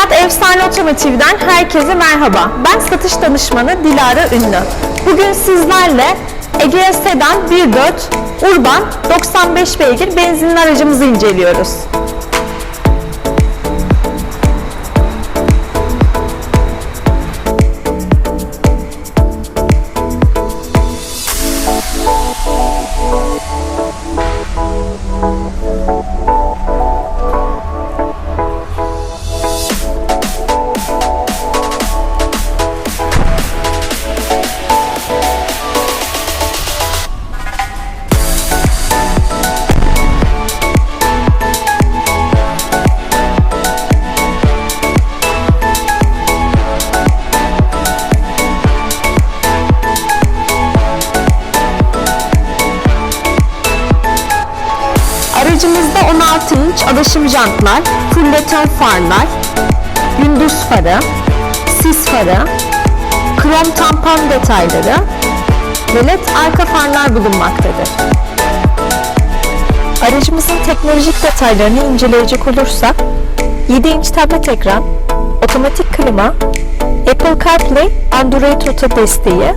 Efsane Otomotiv'den herkese merhaba. Ben satış danışmanı Dilara Ünlü. Bugün sizlerle Egea Sedan 1.4 Urban 95 beygir benzinli aracımızı inceliyoruz. Aracımızda 16 inç adaşım jantlar, fulletör farlar, gündüz farı, sis farı, krom tampon detayları ve led arka farlar bulunmaktadır. Aracımızın teknolojik detaylarını inceleyecek olursak 7 inç tablet ekran, otomatik klima, Apple CarPlay, Android Auto desteği,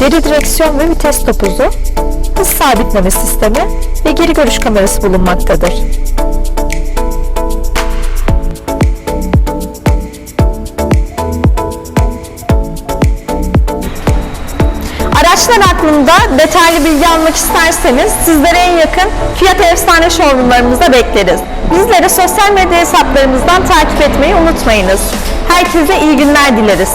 deri direksiyon ve vites topuzu, hız sabitleme sistemi ve geri görüş kamerası bulunmaktadır. Araçlar hakkında detaylı bilgi almak isterseniz sizlere en yakın Fiyat Efsane showroomlarımızda bekleriz. Bizleri sosyal medya hesaplarımızdan takip etmeyi unutmayınız. Herkese iyi günler dileriz.